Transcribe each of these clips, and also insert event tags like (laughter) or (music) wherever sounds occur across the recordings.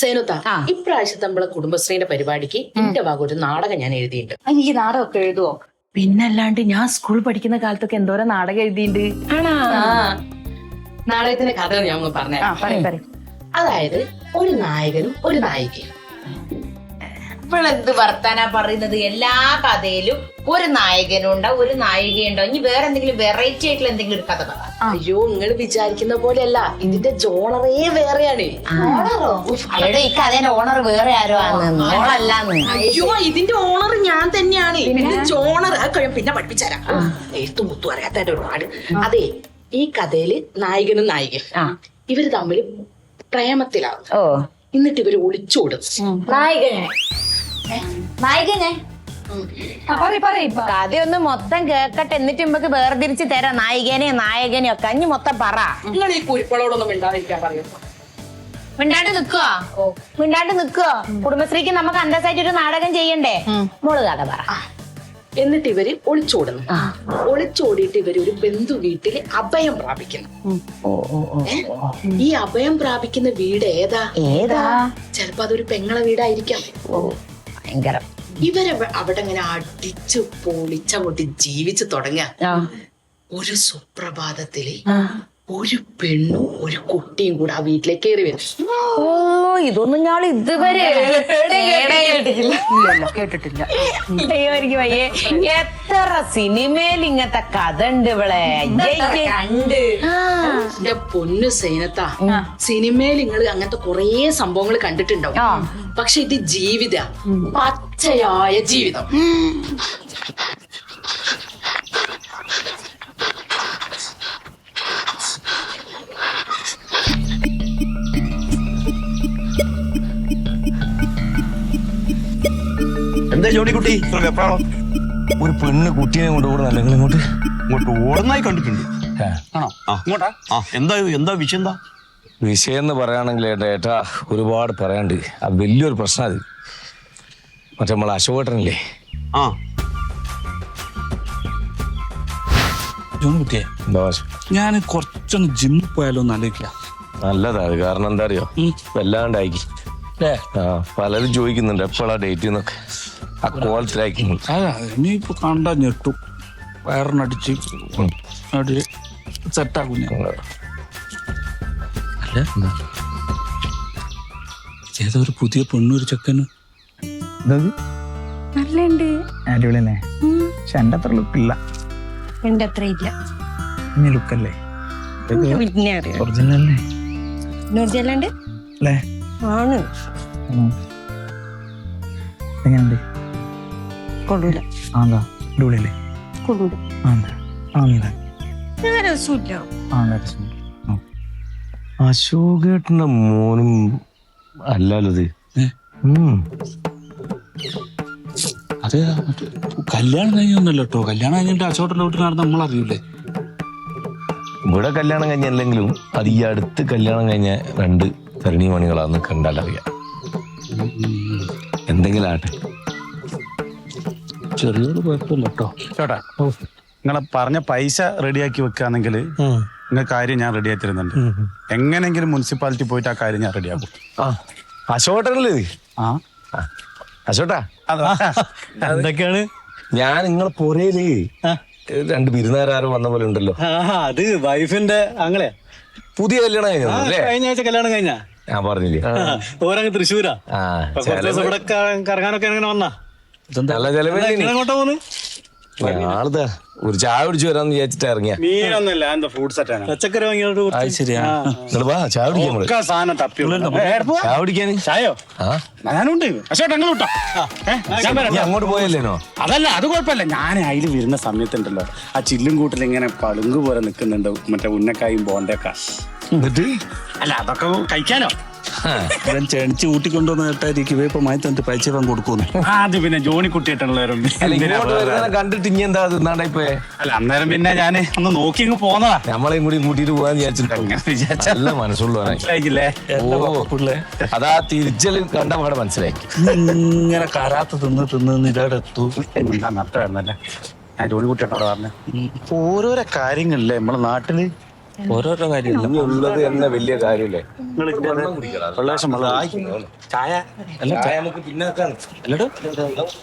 സേനുത്ത ഇപ്രാവശ്യം നമ്മളെ കുടുംബശ്രീന്റെ പരിപാടിക്ക് എന്റെ ഭാഗം ഒരു നാടകം ഞാൻ എഴുതിയിട്ടുണ്ട്. എനിക്ക് നാടകമൊക്കെ എഴുതുവോ? പിന്നല്ലാണ്ട് ഞാൻ സ്കൂൾ പഠിക്കുന്ന കാലത്തൊക്കെ എന്തോരം നാടകം എഴുതിയിട്ടുണ്ട് ആണോ? നാടകത്തിന്റെ കഥ ഞാൻ പറഞ്ഞു പറയും പറയും. അതായത് ഒരു നായകനും ഒരു നായികയും. ഇവളെന്ത് വർത്താനാ പറയുന്നത്? എല്ലാ കഥയിലും ഒരു നായകനുണ്ടോ ഒരു നായികയുണ്ടോ? ഇനി വേറെ എന്തെങ്കിലും വെറൈറ്റി ആയിട്ടുള്ള എന്തെങ്കിലും ഒരു കഥ പറ. അയ്യോ നിങ്ങൾ വിചാരിക്കുന്ന പോലെയല്ല. ഇതിന്റെ ജോണറേ വേറെയാണ്. അവരുടെ ഈ കഥയുടെ ഓണർ വേറെ ആരോ ആണ്. മോളല്ലാന്ന്. അയ്യോ ഇതിന്റെ ഓണർ ഞാൻ തന്നെയാണ്. ഇതിന്റെ ജോണർ. പിന്നെ പഠിപ്പിച്ചാരാ. എഴുത്തു മുത്തു അറിയാത്ത ഒരുപാട്. അതെ ഈ കഥയിൽ നായകനും നായികയും ആ. ഇവർ തമ്മിൽ പ്രേമത്തിലാവും ഓ. എന്നിട്ട് ഇവർ ഒളിച്ചോടും. നായകനെ. പറയും കഥയൊന്ന് മൊത്തം കേക്കട്ടെ. എന്നിട്ട് നമുക്ക് വേർതിരിച്ച് തരാം. നായികനെയും നായകനെയും ഒക്കെ. അഞ്ഞു മൊത്തം പറ. നിങ്ങൾ ഈ കുരിപ്പളോടൊന്നും മിണ്ടാതിരിക്കാൻ പറയുന്നു മിണ്ടാണ്ട് നിക്കുവോ? മിണ്ടാണ്ട് നിക്കുവോ? കുടുംബശ്രീക്ക് നമുക്ക് അന്തസ്സായിട്ട് ഒരു നാടകം ചെയ്യണ്ടേ? മോൾ കഥ പറ. എന്നിട്ട് ഇവർ ഒളിച്ചോടുന്നു. ഒളിച്ചോടിയിട്ട് ഇവർ ഒരു ബന്ധു വീട്ടിൽ അഭയം പ്രാപിക്കുന്നു? ഈ അഭയം പ്രാപിക്കുന്ന വീട് ഏതാ? ഏതാ? ചിലപ്പോ അതൊരു പെങ്ങളെ വീടായിരിക്കാം. ഓ. ഭയങ്കരം. ഇവരെ അവിടെ ഇങ്ങനെ അടിച്ചു പൊളിച്ചങ്ങോട്ട് ജീവിച്ചു തുടങ്ങാ ഒരു സുപ്രഭാതത്തിൽ ഒരു പെണ്ണും ഒരു കുട്ടിയും കൂടെ ആ വീട്ടിലേക്ക് കയറി വരും ഓ. ഇതൊന്നും ഞാൻ ഇതുവരെ കേട്ടിട്ടില്ല. അയ്യോ എനിക്ക് വയ്യേ എത്ര സിനിമയിൽ ഇങ്ങനത്തെ കഥ ഉണ്ട് ഇവിടെ കണ്ട് എന്റെ പൊന്നു സൈനത്ത സിനിമയിൽ നിങ്ങൾ അങ്ങനത്തെ കൊറേ സംഭവങ്ങൾ കണ്ടിട്ടുണ്ടാവും. പക്ഷെ ഇത് ജീവിത പച്ചയായ ജീവിതം. ജോണിക്കുട്ടി. ഒരു പെണ്ണ് കുട്ടിയെ കൊണ്ട് ഓടുന്ന അല്ലെങ്കിൽ ഇങ്ങോട്ട്? ഇങ്ങോട്ട് ഓടുന്നായി കണ്ടിട്ടുണ്ട്. ആണോ? ഇങ്ങോട്ടാ? എന്താ? എന്താ വിഷയം എന്താ? വിഷയം എന്ന് പറയുകയാണെങ്കിൽ ഏട്ടാ ഏട്ടാ ഒരുപാട് പറയാണ്ട് അത് വലിയൊരു പ്രശ്നം അത് മറ്റേ നമ്മൾ അശോകട്ടനല്ലേ? ആ. ഞാൻ കുറച്ചൊന്ന് ജിമ്മിൽ പോയാലോ എന്ന് ആലോചിക്കാം നല്ലതാ കാരണം എന്താ അറിയോ? വല്ലാണ്ടായി. പലരും ചോദിക്കുന്നുണ്ട് എപ്പോഴാ ഡേറ്റ് എന്നൊക്കെ. ആ കോലത്തിലാക്കുന്നു അതാ ഇനിയിപ്പോ കണ്ട ഞെട്ടു. വയറിനടിച്ച് അടി സെറ്റാക്കും ഞാൻ. അല്ല ഏതോ ഒരു പുതിയ പെണ്ണൊരു ചെക്കന്? നല്ലുണ്ട് അടിപൊളിയല്ലേ? പക്ഷെ എന്റെ അത്ര ലുക്കില്ല. എന്റെ അത്ര ഇല്ല. ലുക്കല്ലേ? അല്ലേ അല്ലേ? ആണ്. എങ്ങനെയുണ്ട്? കൊള്ളൂല. ആ എന്താ അടിപൊളിയല്ലേ? കൊള്ളൂല. ആ എന്താ ആ എന്താ ഞാൻ രസമില്ല ആ. രസം അശോകേട്ടന്റെ മോനും അല്ലല്ലോ ഇത്. അത് കല്യാണം കഴിഞ്ഞൊന്നല്ലോ കേട്ടോ. കല്യാണം കഴിഞ്ഞിട്ട് അച്ചോട്ടന്റെ വീട്ടിൽ നടന്ന് നമ്മൾ അറിയില്ലേ ഇവിടെ കല്യാണം കഴിഞ്ഞല്ലെങ്കിലും അത് ഈ അടുത്ത് കല്യാണം കഴിഞ്ഞ രണ്ട് തരണി മണികളാന്ന് കണ്ടാലറിയാം. എന്തെങ്കിലും ആട്ടെ ചെറിയൊരു കുഴപ്പമില്ല കേട്ടോ. ചേട്ടാ നിങ്ങളെ പറഞ്ഞ പൈസ റെഡിയാക്കി വെക്കുകയാണെങ്കിൽ നിങ്ങൾ കാര്യം ഞാൻ റെഡിയാക്കി തരുന്നുണ്ട് എങ്ങനെങ്കിലും മുനിസിപ്പാലിറ്റി പോയിട്ട് ആ കാര്യം ഞാൻ റെഡിയാക്കും ആ. അശോട്ടല്ലേ? ആ. അശോട്ടാ എന്തൊക്കെയാണ്? ഞാൻ നിങ്ങൾ പോരേൽ രണ്ട് ബിരുന്നാരും വന്ന പോലെ ഉണ്ടല്ലോ. അത് വൈഫിന്റെ അങ്ങളെ പുതിയ കല്യാണം കഴിഞ്ഞു അല്ലേ? കഴിഞ്ഞ ആഴ്ച കല്യാണം കഴിഞ്ഞാ? ഞാൻ പറഞ്ഞില്ലേ. ഓരങ്ങ് തൃശ്ശൂരാ. കറങ്ങാനൊക്കെ അങ്ങനെ വന്നാ? ഒരു ചായ കുടിച്ചു വരാന്ന് വിചാരിച്ചിട്ട് ഇറങ്ങിയ. മീനൊന്നുമില്ല എന്താ ഫ്രൂട്ട് സെറ്റാണ് പച്ചക്കറി ചായ കുടിക്കാൻ ഞാനുണ്ട്. അങ്ങോട്ട് പോയല്ലേനോ? അതല്ല അത് കുഴപ്പമില്ല. ഞാൻ അതിൽ വരുന്ന സമയത്തുണ്ടല്ലോ. ആ ചില്ലും കൂട്ടിൽ ഇങ്ങനെ പളുങ്ക് പോലെ നിൽക്കുന്നുണ്ട് മറ്റേ ഉന്നക്കായും ബോണ്ടൊക്കെ എന്നിട്ട്? അല്ല അതൊക്കെ കഴിക്കാനോ? ഇവൻ ചെണിച്ച് കൂട്ടിക്കൊണ്ടുവന്ന് കേട്ടായിരിക്കും ഇപ്പൊ മായി തന്നിട്ട് പൈസ ഇവൻ കൊടുക്കുന്നു ആ, അത് പിന്നെ ജോണി കുട്ടിയിട്ടുള്ളവരും ഇങ്ങോട്ട് വരുന്ന കണ്ടിട്ട് ഇനി എന്താ തിന്നാണ്ടായി പോയെ അല്ല അന്നേരം പിന്നെ ഞാൻ ഒന്ന് നോക്കി അങ്ങ് പോന്നതാ. നമ്മളെയും കൂടി മനസ്സിലായില്ലേ? അതാ തിരിച്ചൽ കണ്ട പാടെ മനസ്സിലായി. ഇങ്ങനെ കരാത്ത് തിന്ന് തിന്ന് ഇതെടുത്തു നട്ടമായിരുന്നല്ലേ ഞാൻ ജോലി കുട്ടിയോട് പറഞ്ഞു. ഓരോരോ കാര്യങ്ങളില്ലേ നമ്മളെ നാട്ടിൽ? ഓരോരോ കാര്യം ഇനി ഉള്ളത് തന്നെ വലിയ കാര്യമില്ലേ വെള്ളാശം ചായ. അല്ല ചായ. നമുക്ക് പിന്നെ വെക്കാം. അല്ലടോ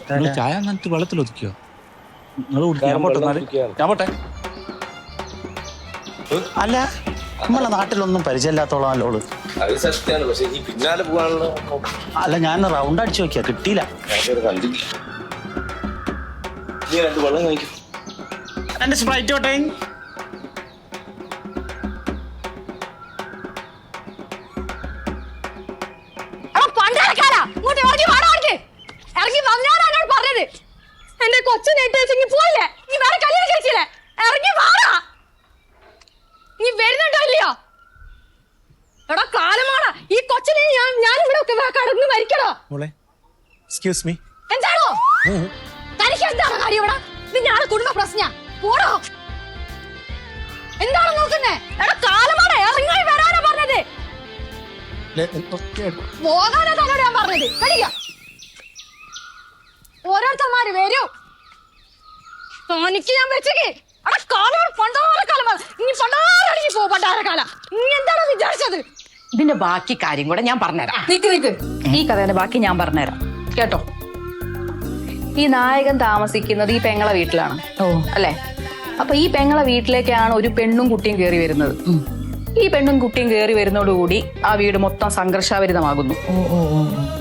നിങ്ങൾ ചായ അങ്ങനത്തെ വെള്ളത്തിൽ ഒതുക്കിയോ? നിങ്ങൾ കുടിക്കാൻ ഞാൻ പോട്ടെ എന്നാൽ. ഞാൻ പോട്ടെ. അല്ല നമ്മളെ നാട്ടിലൊന്നും പരിചയമില്ലാത്തോളാമല്ലോ അത് പക്ഷെ ഈ പിന്നാലെ പോകാനുള്ള അല്ല ഞാൻ റൗണ്ട് അടിച്ചു നോക്കിയാ കിട്ടിയില്ല. ഭയങ്കര കണ്ടില്ല. നീ രണ്ട് വെള്ളം കഴിക്കും. എന്റെ സ്പ്രൈറ്റ് ഓട്ടെ. കടന്ന് മരിക്കണോ മോളെ എക്സ്ക്യൂസ് മീ എന്താണോ? തനിക്ക് എന്താണ് കാര്യം ഇവിടെ? ഇത് ഞങ്ങളുടെ കുടുംബ പ്രശ്ന. പോടോ. എന്താണ് നോക്കുന്നേ? എടാ കാലമാണ് ഇറങ്ങി വരാനാ പറഞ്ഞത്. പോകാനാ തന്നോട് ഞാൻ പറഞ്ഞത്. കടിക്ക ഓരോരുത്തന്മാര് വരൂ. തനിക്ക് ഞാൻ വെച്ചേക്ക്. അവിടെ കാലം പണ്ടാറ കാലമാണ് ഇനി പണ്ടാരടങ്ങി പോ പണ്ടാര കാലം നീ എന്താണ് വിചാരിച്ചത്? ഇതിന്റെ ബാക്കി കാര്യം കൂടെ ഞാൻ പറഞ്ഞുതരാം. നിക്ക് നിക്ക്. ഈ കഥയുടെ ബാക്കി ഞാൻ പറഞ്ഞുതരാം. കേട്ടോ. ഈ നായകൻ താമസിക്കുന്നത് ഈ പെങ്ങളെ വീട്ടിലാണ്. ഓ. അല്ലെ? അപ്പൊ ഈ പെങ്ങളെ വീട്ടിലേക്കാണ് ഒരു പെണ്ണും കുട്ടിയും കയറി വരുന്നത്. ഈ പെണ്ണും കുട്ടിയും കയറി വരുന്നതോടുകൂടി ആ വീട് മൊത്തം സംഘർഷാവരിതമാകുന്നു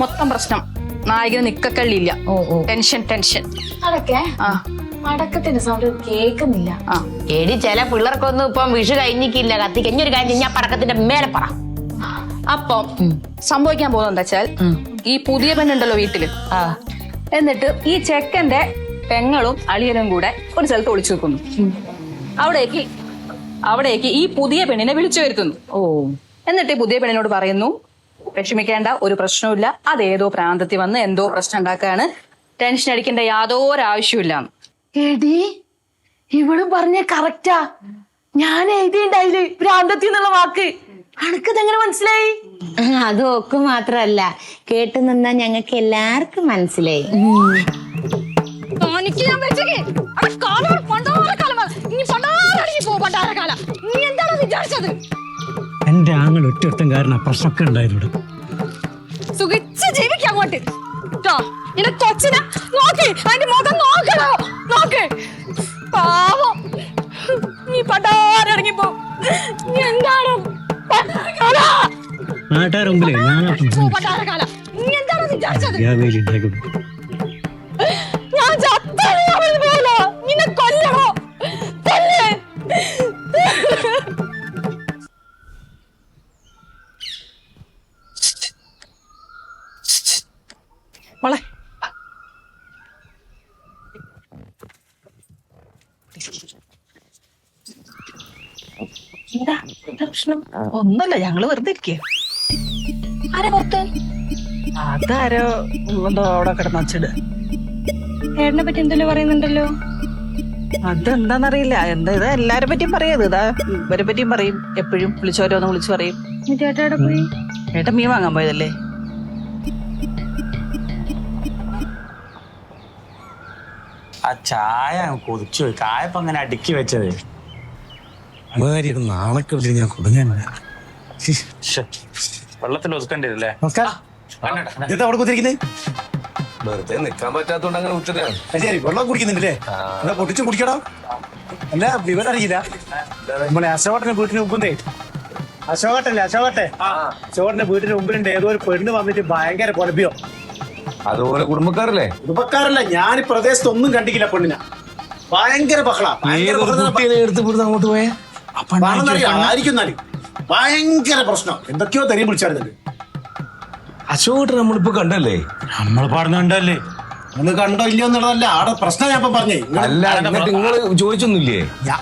മൊത്തം പ്രശ്നം. നായകന് നിക്കക്കള്ളിയില്ല ടെൻഷൻ ടെൻഷൻ. അതൊക്കെ ആ. മടക്കത്തിന്റെ സൗണ്ട് കേൾക്കുന്നില്ല. ആ. എടി ചില പിള്ളേർക്കൊന്നും ഇപ്പം വിഷു കഴിഞ്ഞിക്കില്ല കത്തിക്ക് ഇനിയൊരു കാര്യം ഞാൻ പടക്കത്തിന്റെ മേലെ പറ. അപ്പം സംഭവിക്കാൻ പോകുന്നത് എന്താ വെച്ചാൽ ഈ പുതിയ പെണ്ണുണ്ടല്ലോ വീട്ടിൽ. എന്നിട്ട് ഈ ചെക്കന്റെ പെങ്ങളും അളിയനും കൂടെ ഒരു സ്ഥലത്ത് ഒളിച്ചു വെക്കുന്നു. അവിടേക്ക് അവിടേക്ക് ഈ പുതിയ പെണ്ണിനെ വിളിച്ചു വരുത്തുന്നു. ഓ. എന്നിട്ട് ഈ പുതിയ പെണ്ണിനോട് പറയുന്നു വിഷമിക്കേണ്ട ഒരു പ്രശ്നമില്ല അതേതോ പ്രാന്തത്തിൽ വന്ന് എന്തോ പ്രശ്നം ഉണ്ടാക്കുകയാണ്. ടെൻഷൻ അടിക്കേണ്ട യാതൊരു ആവശ്യമില്ല എടി ഇവളും പറഞ്ഞ കറക്റ്റാ ഞാൻ എഴുതിണ്ടായിൽ പ്രാന്തത്തിൽ എന്നുള്ള വാക്ക്. അനക്കതെങ്ങനെ മനസ്സിലായി? അത് ഒക്കെ മാത്രല്ല. കേട്ടു നിന്നാ ഞങ്ങൾക്ക് എല്ലാവർക്കും മനസ്സിലായി. എന്റെ ആങ്ങൾ ഒറ്റൊരുത്തം കാരണം പ്രശ്നമൊക്കെ ഉണ്ടായിരുന്നു സുഖിച്ച് ജീവിക്കാം അങ്ങോട്ട്. കൊച്ചിനെ നോക്ക് അതിന്റെ മുഖം നോക്കണോ നോക്ക്. പാവം. നീ പണ്ടാരടങ്ങി പോ നീ എന്താണ് പണ്ടാരക്കാല നാട്ടുകാർ മുമ്പിലേ ഞാൻ എന്താണ് വിചാരിച്ചത്? ഞാൻ ചത്തത് അവൾ പോലെ നിന്നെ കൊല്ലണോ? കൊല്ല് മോളെ. എന്താ? പ്രശ്നം? ഒന്നല്ല ഞങ്ങൾ വെറുതെ ഇരിക്കുക ആരെ പുറത്ത്? അതാരോ? എന്തോ അവിടെ കിടന്ന് വച്ചിട് ഏട്ടനെ പറ്റി എന്തെല്ലോ പറയുന്നുണ്ടല്ലോ? അതെന്താന്നറിയില്ല. എന്താ ഇത് എല്ലാരെ പറ്റിയും പറയത് ഇതാ ഇവരെ പറ്റിയും പറയും. എപ്പോഴും വിളിച്ചോരോന്ന് വിളിച്ചു പറയും. ചേട്ടാ പോയി? ഏട്ടൻ മീൻ വാങ്ങാൻ പോയതല്ലേ? ആ ചായ കൊതിച്ചു പോയി. കായപ്പം അങ്ങനെ അടുക്കി വെച്ചത്. നാളെ ഞാൻ കൊടുങ്ങാൻ വെള്ളത്തിൽ ഒതുക്കേണ്ടി വരില്ലേ? നമസ്കാരം. ഇതെന്താ അവിടെ കുത്തിരിക്കുന്നത് വെറുതെ നിക്കാൻ പറ്റാത്തോണ്ട് അങ്ങനെ ഉച്ചതാണ് ശരി വെള്ളം കുടിക്കുന്നുണ്ടല്ലേ? എന്നാ പൊട്ടിച്ച് കുടിക്കടാ. അല്ല വിവരം അറിയില്ല. നമ്മളെ അശോകട്ടന്റെ വീട്ടിന് മുമ്പേ അശോകട്ടല്ലേ അശോകട്ടെ? അശോകട്ടന്റെ വീട്ടിന് മുമ്പിലുണ്ട്. ഏതോ ഒരു പെണ്ണ് വന്നിട്ട് ഭയങ്കര പൊലപ്പിയോ അതുപോലെ കുടുംബക്കാരല്ലേ? കുടുംബക്കാരല്ല ഞാൻ ഈ പ്രദേശത്ത് ഒന്നും കണ്ടിക്കില്ല പെണ്ണിനെ. ഭയങ്കര ബഹളാ ഭയങ്കര ബഹളം. എടുത്ത് അങ്ങോട്ട് പോയേ? ആയിരിക്കും എന്നാലും. ഭയങ്കര പ്രശ്നം. എന്തൊക്കെയോ തെരയും വിളിച്ചായിരുന്നു അശോകട്ട് നമ്മളിപ്പോ കണ്ടല്ലേ? നമ്മൾ പറഞ്ഞുണ്ടല്ലേ ഒന്ന് കണ്ടോ ഇല്ലയോ എന്നുള്ളതല്ല. ആടെ പ്രശ്നം ഞാൻ ഇപ്പൊ പറഞ്ഞേ. നിങ്ങൾ അല്ല എന്നിട്ട് പ്ര- ചോദിച്ചൊന്നുമില്ലേ? ഞാ-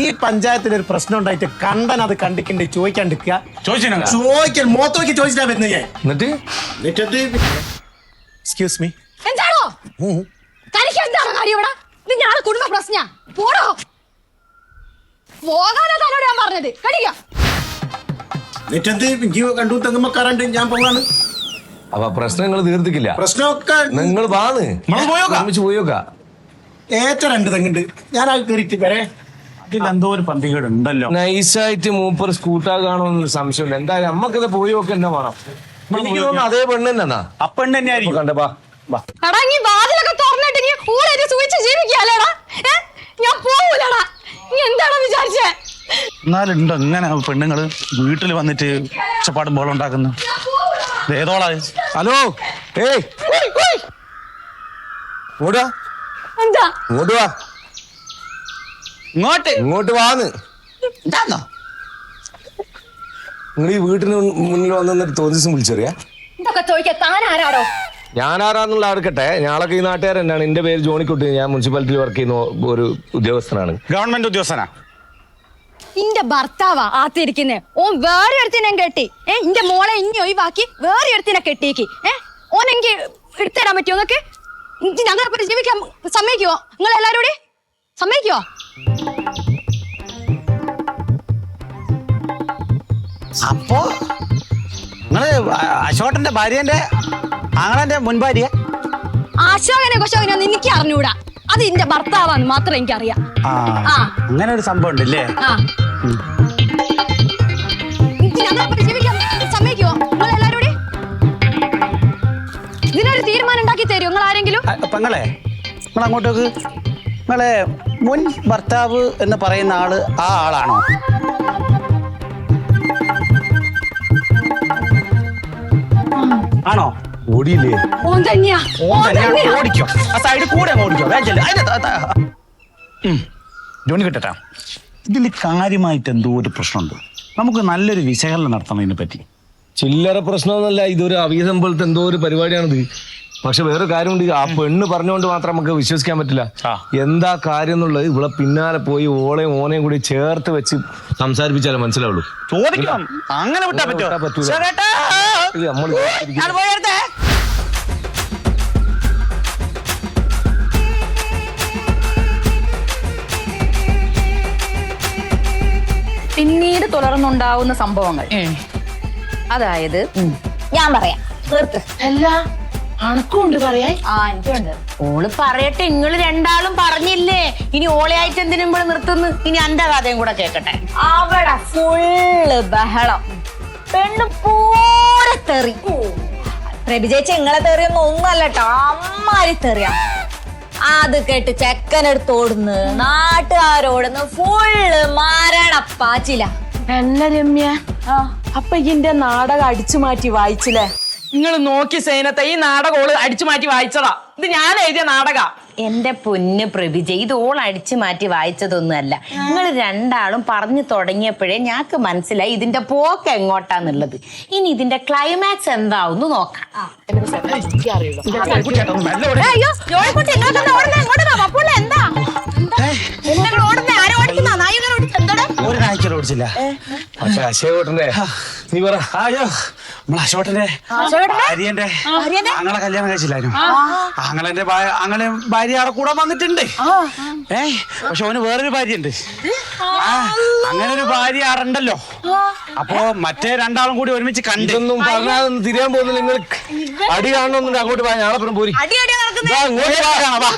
ഈ പഞ്ചായത്തിൽ ഒരു പ്രശ്നം ഉണ്ടായിട്ട് കണ്ടൻ അത് കണ്ടിക്കണ്ടേ ചോദിക്കാണ്ടിരിക്കുക ചോദിക്കാൻ മോത്തോക്ക് ചോദിച്ചിട്ടാ വരുന്നത് ഞാൻ. എന്നിട്ട്? എന്നിട്ട് എക്സ്ക്യൂസ് മീ എന്താണോ? തനിക്ക് എന്താണ് കാര്യം ഇവിടെ? ഇത് ഞാളെ കുടുംബ പ്രശ്ന. പോടോ. പോകാനാ തന്നോട് ഞാൻ പറഞ്ഞത്. കടിക്ക? ഞാൻ പോവാണ്. അപ്പൊ പ്രശ്നങ്ങൾ തീർത്തിക്കില്ല. പ്രശ്നമൊക്കെ നിങ്ങൾ വാണ് പോയോക്കാം. ഒരുമിച്ച് പോയോക്കാ ഏറ്റ രണ്ട് തെങ്ങുണ്ട്. ഞാൻ അത് കയറിയിട്ട് വരെ. ഇതിൽ എന്തോ ഒരു പന്തികേട് ഉണ്ടല്ലോ. നൈസായിട്ട് മൂപ്പർ സ്കൂട്ടാകാണോന്ന് സംശയമില്ല. എന്തായാലും നമ്മക്കത് പോയി നോക്കി എന്നെ വേണം എനിക്ക് തോന്നുന്നു അതേ പെണ്ണ് തന്നെന്നാ. ആ പെണ്ണ് തന്നെ ആയിരിക്കും കണ്ടേ ബാ ബാ എടാ നീ വാതിലൊക്കെ തുറന്നിട്ട് നീ ഊരേറ്റ് സൂചിച്ച് ജീവിക്കാല്ലേടാ? ഞാൻ പോവൂലടാ. നീ എന്താണോ വിചാരിച്ചേ? എന്നാലുണ്ടോ എങ്ങനെ പെണ്ണുങ്ങൾ വീട്ടിൽ വന്നിട്ട് ഉച്ചപ്പാടും ബോളം ഉണ്ടാക്കുന്നു? ഏതോളാ ഹലോ ഏയ്. ഇങ്ങോട്ട് എന്താ? ഇങ്ങോട്ട് ഇങ്ങോട്ട്. ഇങ്ങോട്ട് വാന്ന്. എന്താന്നോ നിങ്ങൾ ഈ വീട്ടിന് മുന്നിൽ വന്നിട്ട് തോന്നിസം വിളിച്ചറിയാ? ഇതൊക്കെ ചോദിക്കാൻ താൻ ആരാടോ ഞാൻ ആരാന്നുള്ള ആർക്കട്ടെ ഞാളൊക്കെ ഈ നാട്ടുകാരൻ തന്നെയാണ്. എന്റെ പേര് ജോണിക്കുട്ടി ഞാൻ മുനിസിപ്പാലിറ്റിയിൽ വർക്ക് ചെയ്യുന്ന ഒരു ഉദ്യോഗസ്ഥനാണ്. ഗവൺമെന്റ് ഉദ്യോഗസ്ഥനാ? ഇന്റെ ഭർത്താവാ ആത്തിരിക്കുന്നേ. ഓൻ വേറെ ഒരുത്തിനെ കെട്ടി. ഏ ഇന്റെ മോളെ ഇനി ഒഴിവാക്കി വേറെ ഒരുത്തിനെ കെട്ടിയേക്ക്. ഏ ഓൻ എനിക്ക് എടുത്തരാൻ പറ്റുമോ എന്നൊക്കെ ഞങ്ങളെ ജീവിക്കാൻ സമ്മതിക്കുവോ? നിങ്ങൾ എല്ലാരും കൂടി? സമ്മതിക്കുവോ? അപ്പോ നിങ്ങൾ അശോകന്റെ ഭാര്യന്റെ ആങ്ങളന്റെ മുൻഭാര്യ അശോകനെ കൊശോകനെ എനിക്ക് അറിഞ്ഞൂടാ. അത് എന്റെ ഭർത്താവാന്ന് മാത്രം എനിക്കറിയാം. അങ്ങനെ ഒരു സംഭവം ഉണ്ടല്ലേ? പെങ്ങളെ നിങ്ങൾ അങ്ങോട്ടേക്ക് നിങ്ങളെ മുൻ ഭർത്താവ് എന്ന് പറയുന്ന ആൾ ആ ആളാണോ? ആണോ? ഓടിയില്ലേ? ഓൻ തന്നെയാ. ഓൻ ഓടിക്കോ. ആ സൈഡ് കൂടെ ഓടിക്കോ. വേണ്ടല്ലേ. ജോണി കിട്ടട്ടാ. ഇതിൽ കാര്യമായിട്ട് എന്തോ ഒരു പ്രശ്നമുണ്ട്. നമുക്ക് നല്ലൊരു വിശകലനം നടത്തണം ഇതിനെ പറ്റി. ചില്ലറ പ്രശ്നമൊന്നുമല്ല ഇതൊരു അവീതം പോലത്തെ എന്തോ ഒരു പരിപാടിയാണിത്. പക്ഷെ വേറെ കാര്യമുണ്ട് ആ പെണ്ണ് പറഞ്ഞുകൊണ്ട് മാത്രം നമുക്ക് വിശ്വസിക്കാൻ പറ്റില്ല. എന്താ കാര്യം എന്നുള്ളത് ഇവിടെ പിന്നാലെ പോയി ഓളെയും ഓനെയും കൂടി ചേർത്ത് വെച്ച് സംസാരിപ്പിച്ചാലേ മനസ്സിലാവുള്ളൂ. ചോദിക്കണം. അങ്ങനെ വിട്ടാ പറ്റോ പിന്നീട് തുടർന്നുണ്ടാവുന്ന സംഭവങ്ങൾ. അതായത് ഞാൻ പറയാം. തീർത്ത്. അല്ല അണക്കുണ്ട് പറയാൻ? ആ എനിക്കുണ്ട്. ഓൾ പറയട്ടെ നിങ്ങൾ രണ്ടാളും പറഞ്ഞില്ലേ? ഇനി ഓളെ ആയിട്ട് എന്തിനും ഇവിടെ നിർത്തുന്നു? ഇനി എന്റെ കഥയും കൂടെ കേക്കട്ടെ. അവിടെ ഫുള്ള് ബഹളം. പെണ്ണ് പോരെ തെറി. പ്രഭിജയിച്ച് ഇങ്ങളെ തെറിയൊന്നും ഒന്നല്ലട്ടോ അമ്മാരി തെറിയാ. അത് കേട്ട് ചെക്കനെടുത്ത് ഓടുന്നു. നാട്ടുകാരോടുന്ന്. ഫുള്ള് മരണപ്പാച്ചില. അല്ല രമ്യ അപ്പൊ ഇതിന്റെ നാടകം അടിച്ചു മാറ്റി വായിച്ചില്ലേ? നിങ്ങൾ നോക്കി സേനത്തെ ഈ നാടകം ഓൾ അടിച്ചു മാറ്റി വായിച്ചതാ. ഇത് ഞാൻ എഴുതിയ നാടക. എന്റെ പൊന്ന് പ്രഭിജ ഇത് ഓൾ അടിച്ചു മാറ്റി വായിച്ചതൊന്നുമല്ല. നിങ്ങൾ രണ്ടാളും പറഞ്ഞു തുടങ്ങിയപ്പോഴേ ഞങ്ങൾക്ക് മനസ്സിലായി ഇതിന്റെ പോക്ക് എങ്ങോട്ടാന്നുള്ളത്. ഇനി ഇതിന്റെ ക്ലൈമാക്സ് എന്താവും നോക്കാം. അയ്യോ ജോളിക്കുട്ടി ഇങ്ങോട്ടൊന്ന് ഓടുന്നേ ഇങ്ങോട്ട് പപ്പുള്ള എന്താ? എന്താ? ഓടുന്നേ ആരോ ഓടിക്കുന്ന? നായികനെ ഓടിക്കുന്ന എന്താടാ? ഒരു നായ്ക്കൽ ഓടിച്ചില്ല. പക്ഷെ അശോകേട്ടന്റെ നീ പറ. അയ്യോ. നമ്മളെ അശോട്ടന്റെ ഭാര്യന്റെ അങ്ങളെ കല്യാണം കഴിച്ചില്ലായിരുന്നു. അങ്ങളെന്റെ അങ്ങളെ ഭാര്യ അവിടെ കൂടെ വന്നിട്ടുണ്ട്. ഏ പക്ഷെ അവന് വേറൊരു ഭാര്യ ഉണ്ട് അങ്ങനെ ഒരു ഭാര്യ അറണ്ടല്ലോ അപ്പോ മറ്റേ രണ്ടാളും കൂടി ഒരുമിച്ച് കണ്ടൊന്നും പറഞ്ഞാൽ തിരിയാൻ പോകുന്നില്ല. നിങ്ങൾ അടി കാണണമെന്നുണ്ട് അങ്ങോട്ട് പോയാൽ പോരി. അടി അടി നടക്കുന്നു. ദാ ഇങ്ങോട്ട് വാ.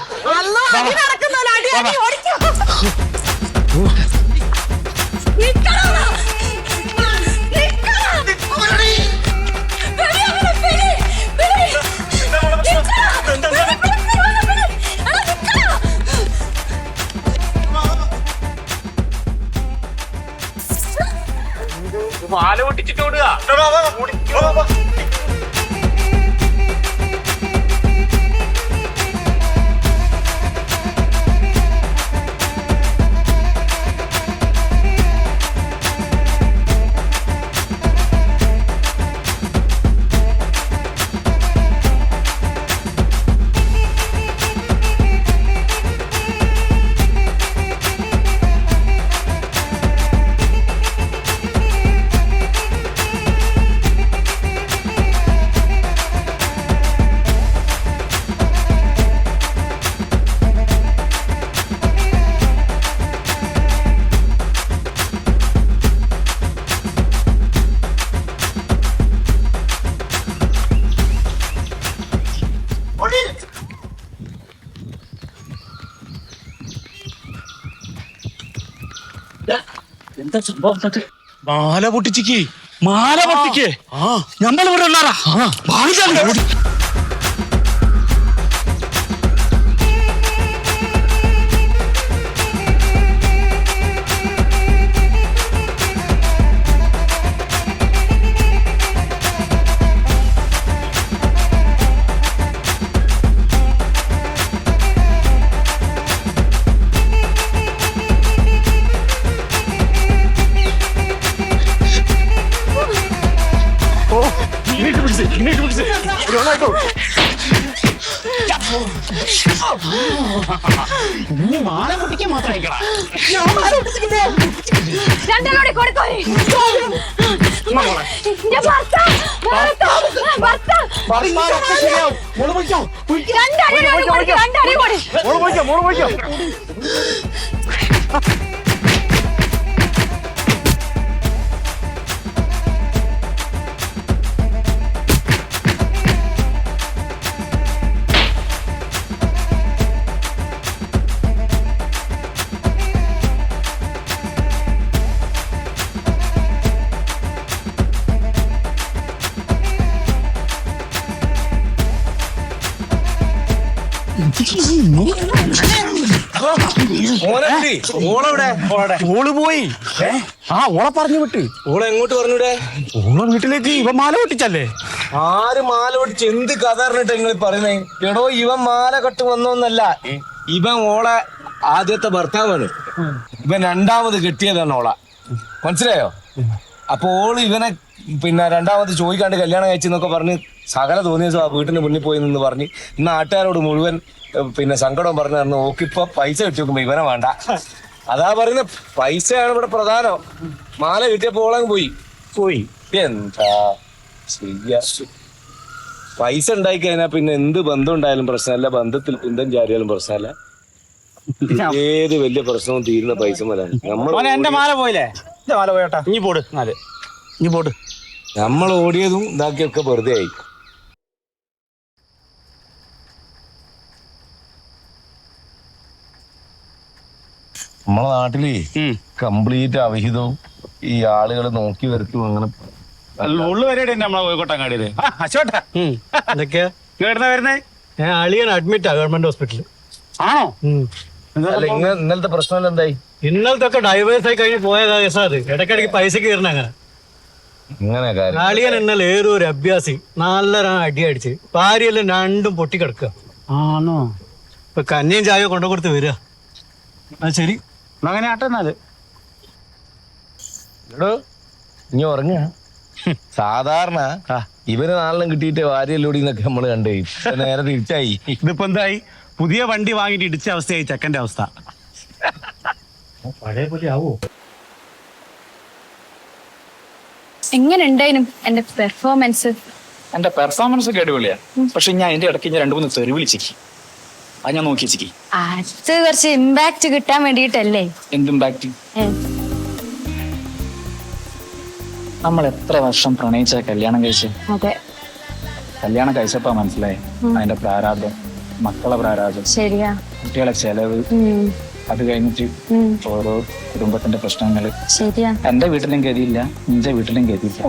പാൽ പൊട്ടിച്ചിട്ട് ഓടുക. എന്താ സംഭവം മാല പൊട്ടിച്ചിക്ക്. മാല പൊട്ടിക്ക്? ഞമ്മൾ ഇവിടെ ഉള്ളാറാ രണ്ടാളോടെ കൊടുക്കോയി എന്റെ ഭർത്ത ഭർത്ത ഭർത്ത. രണ്ടടി കൊടുക്ക് രണ്ടടി (laughs) ഓൾ. പോയി. ആ ഓളെ പറഞ്ഞു വിട്ട്. ഓളെ എങ്ങോട്ട് പറഞ്ഞൂടെ ഓളെ വീട്ടിലേക്ക് ഇവ മാല പൊട്ടിച്ചല്ലേ? ആര് മാല പൊട്ടിച്ച് എന്ത് കഥ അറിഞ്ഞിട്ട് നിങ്ങൾ പറയുന്നേ? എടോ ഇവൻ മാല കെട്ട് വന്നോന്നല്ല. ഇവൻ ഓളെ ആദ്യത്തെ ഭർത്താവാണ്. ഇവൻ രണ്ടാമത് കെട്ടിയതാണ് ഓള. മനസ്സിലായോ? അപ്പൊ ഓൾ ഇവനെ പിന്നെ രണ്ടാമത് ചോദിക്കാണ്ട് കല്യാണം കഴിച്ചെന്നൊക്കെ പറഞ്ഞ് സകല തോന്നിയ വീട്ടിന് മുന്നിൽ പോയി നിന്ന് പറഞ്ഞ് നാട്ടുകാരോട് മുഴുവൻ പിന്നെ സങ്കടം പറഞ്ഞു തന്നു ഓക്കിപ്പോ പൈസ കിട്ടി നോക്കുമ്പോ ഇവനെ വേണ്ട. അതാ പറയുന്ന പൈസയാണ് ഇവിടെ പ്രധാനം. മാല കിട്ടിയപ്പോ ഓളങ്ങ് പോയി. പോയി. എന്താ ശരിയാ പൈസ ഉണ്ടായി കഴിഞ്ഞാൽ പിന്നെ എന്ത് ബന്ധം ഉണ്ടായാലും പ്രശ്നമല്ല ബന്ധത്തിൽ പിന്തം ചാരിയാലും പ്രശ്നമല്ല ഏത് വലിയ പ്രശ്നവും തീരുന്ന പൈസ മുതലാണ് നമ്മൾ എന്റെ മാല പോയില്ലേ? എന്റെ മാല പോയോട്ടാ ഇനി പോട്. ഇനി പോട്. നമ്മൾ ഓടിയതും ഇതാക്കിയൊക്കെ വെറുതെ ആയി. നമ്മളെ നാട്ടിൽ കംപ്ലീറ്റ് അവിഹിതവും ഈ ആളുകളെ നോക്കി വരത്തും അങ്ങനെ. ഉള്ളു വരെയുടെ നമ്മളെ കോഴിക്കോട്ടങ്ങാടിയിൽ അശോട്ടാ എന്തൊക്കെയാ? കേടുന്ന വരുന്നേ? ഞാൻ അളിയൻ അഡ്മിറ്റാ ഗവൺമെന്റ് ഹോസ്പിറ്റലിൽ ആണോ? അല്ല ഇന്നലത്തെ പ്രശ്നം എന്തായി? ഇന്നലത്തെ ഒക്കെ ഡൈവേഴ്സ് ആയി കഴിഞ്ഞ് പോയ കേസാ അത് ഇടയ്ക്കിടയ്ക്ക് പൈസക്ക് കയറണ അങ്ങനെ. ഇങ്ങനെ അളിയൻ എന്നാൽ ഏതോ ഒരു അഭ്യാസി നല്ലൊരാ അടി അടിച്ച് ഭാര്യയെല്ലാം രണ്ടും പൊട്ടിക്കിടക്കുക. ആണോ? ഇപ്പൊ കഞ്ഞിയും ചായ കൊണ്ടു കൊടുത്ത് വരിക. അത് ശരി. അങ്ങനെ ആട്ടെ എന്നാൽ. എടോ ഇനി ഉറങ്ങ. സാധാരണ ഇവർ നാലെണ്ണം കിട്ടിയിട്ട് വാരിയല്ലോടി എന്നൊക്കെ നമ്മൾ കണ്ടേ. നേരെ തിരിച്ചായി. ഇതിപ്പോ എന്തായി? പുതിയ വണ്ടി വാങ്ങിട്ട് ഇടിച്ച അവസ്ഥയായി ചെക്കന്റെ അവസ്ഥ. പഴയ പോലെ ആവോ? എങ്ങനെ ഉണ്ടായിരുന്നു എന്റെ പെർഫോമൻസ് എന്റെ പെർഫോമൻസ് ഒക്കെ അടിപൊളിയാ. പക്ഷെ ഞാൻ എന്റെ ഇടയ്ക്ക് ഞാൻ രണ്ടു മൂന്ന് തെറി വിളിച്ചിക്ക് അത് ഞാൻ നോക്കി വെച്ചിക്ക്. അത് കുറച്ച് ഇമ്പാക്ട് കിട്ടാൻ വേണ്ടിയിട്ടല്ലേ? എന്ത് ഇമ്പാക്ട് നമ്മൾ എത്ര വർഷം പ്രണയിച്ച കല്യാണം കഴിച്ച്? അതെ. കല്യാണം കഴിച്ചപ്പോ മനസ്സിലായി. അതിന്റെ പ്രാരാബ്ദം മക്കളെ പ്രാരാബ്ദം ശരിയാ. കുട്ടികളെ ചെലവ് അത് കഴിഞ്ഞിട്ട് ഓരോ കുടുംബത്തിന്റെ പ്രശ്നങ്ങൾ. ശരിയാ. എന്റെ വീട്ടിലും ഗതിയില്ല നിന്റെ വീട്ടിലും ഗതിയില്ല.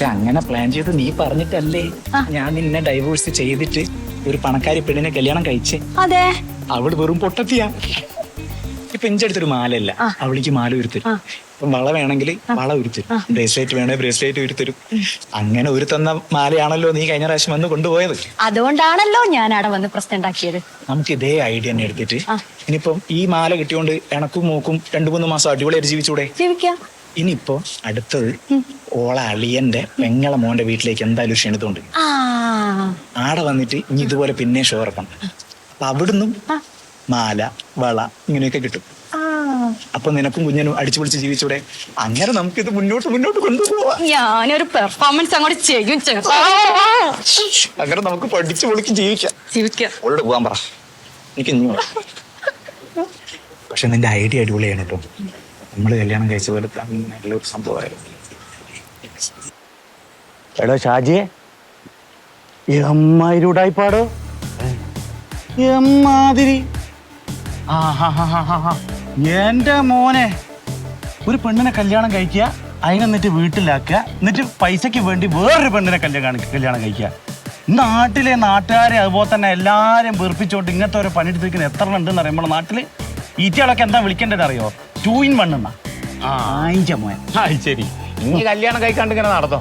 പക്ഷെ അങ്ങനെ പ്ലാൻ ചെയ്ത് നീ പറഞ്ഞിട്ടല്ലേ? ഞാൻ നിന്നെ ഡൈവോഴ്സ് ചെയ്തിട്ട് ഒരു പണക്കാരി പെണ്ണിനെ കല്യാണം കഴിച്ച്. അതെ. അവൾ വെറും പൊട്ടത്തിയാ. ഇപ്പൊ എന്റെ അടുത്തൊരു മാലല്ല അവളിക്ക് മാല ഉരുത്തരും. ഇപ്പൊ വള വേണമെങ്കിൽ വള ഉരുത്തരും ബ്രേസ്ലെറ്റ് വേണേ ബ്രേസ്ലെറ്റ് ഉരുത്തരും. അങ്ങനെ ഒരു തന്ന മാലയാണല്ലോ നീ കഴിഞ്ഞ പ്രാവശ്യം വന്ന് കൊണ്ടുപോയത്. അതുകൊണ്ടാണല്ലോ ഞാൻ അവിടെ വന്ന് പ്രശ്നം ഉണ്ടാക്കിയത്. നമുക്ക് ഇതേ ഐഡിയ തന്നെ എടുത്തിട്ട് ഇനിയിപ്പം ഈ മാല കിട്ടിയോണ്ട് എണക്കും മൂക്കും രണ്ടു മൂന്ന് മാസം അടിപൊളിയായിട്ട് ജീവിച്ചൂടെ? ജീവിക്കാം. ഇനിയിപ്പോ അടുത്തത് ഓള അളിയന്റെ പെങ്ങളെ മോന്റെ വീട്ടിലേക്ക് എന്തായാലും ക്ഷണിതുണ്ട് ആ. ആടെ വന്നിട്ട് ഇനി ഇതുപോലെ പിന്നെ ഷോ ഇറക്കണം. അപ്പൊ അവിടുന്നും മാല വള ഇങ്ങനെയൊക്കെ കിട്ടും. അപ്പൊ നിനക്കും കുഞ്ഞനും അടിച്ചു പൊളിച്ച് ജീവിച്ചൂടെ? അങ്ങനെ നമുക്ക് ഇത് മുന്നോട്ട് മുന്നോട്ട് കൊണ്ടുപോവാം. ഞാനൊരു പെർഫോമൻസ് അങ്ങോട്ട് ചെയ്യും അങ്ങനെ നമുക്ക് പഠിച്ചു പൊളിക്കും ജീവിക്കാം. ജീവിക്കാം. അവളോട് പോകാൻ പറ. എനിക്ക്. (laughs) പക്ഷെ നിന്റെ ഐഡിയ അടിപൊളിയാണ് കേട്ടോ. നമ്മൾ കല്യാണം കഴിച്ച പോലെ നല്ലൊരു സംഭവമായിരുന്നു. എടോ ഷാജിയെ എമ്മാതിരി. ഹാ ഹാ എന്റെ മോനെ. ഒരു പെണ്ണിനെ കല്യാണം കഴിക്കുക അതിനെന്നിട്ട് വീട്ടിലാക്കുക എന്നിട്ട് പൈസയ്ക്ക് വേണ്ടി വേറൊരു പെണ്ണിനെ കല്യാണം കല്യാണം കഴിക്കുക. നാട്ടിലെ നാട്ടുകാരെ അതുപോലെ തന്നെ എല്ലാവരും വീർപ്പിച്ചുകൊണ്ട് ഇങ്ങനത്തെ ഒരു പണിയെടുത്തിരിക്കുന്ന എത്ര ഉണ്ടെന്ന് അറിയുമ്പോൾ നാട്ടിൽ ഈറ്റകളൊക്കെ എന്താ വിളിക്കേണ്ടത് അറിയോ? ടൂ ഇൻ വൺ എന്നാ? ആയിഞ്ച മോൻ. ആ ശരി. ഇനി കല്യാണം കഴിക്കാണ്ട് ഇങ്ങനെ നടത്തോ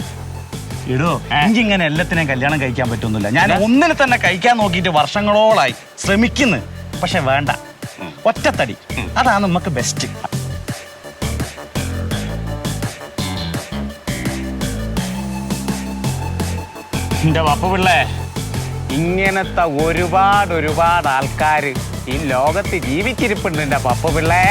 എല്ലാത്തിനെയും കല്യാണം കഴിക്കാൻ പറ്റുന്നില്ല. ഞാൻ ഒന്നിനെ തന്നെ കഴിക്കാൻ നോക്കിയിട്ട് വർഷങ്ങളോളായി ശ്രമിക്കുന്നു. പക്ഷെ വേണ്ട. ഒറ്റത്തടി. അതാണ് നമുക്ക് ബെസ്റ്റ് എന്റെ പപ്പ പിള്ളേ ഇങ്ങനത്തെ ഒരുപാട് ഒരുപാട് ആൾക്കാർ ഈ ലോകത്ത് ജീവിച്ചിരിപ്പുണ്ട് എന്റെ പപ്പ പിള്ളേ.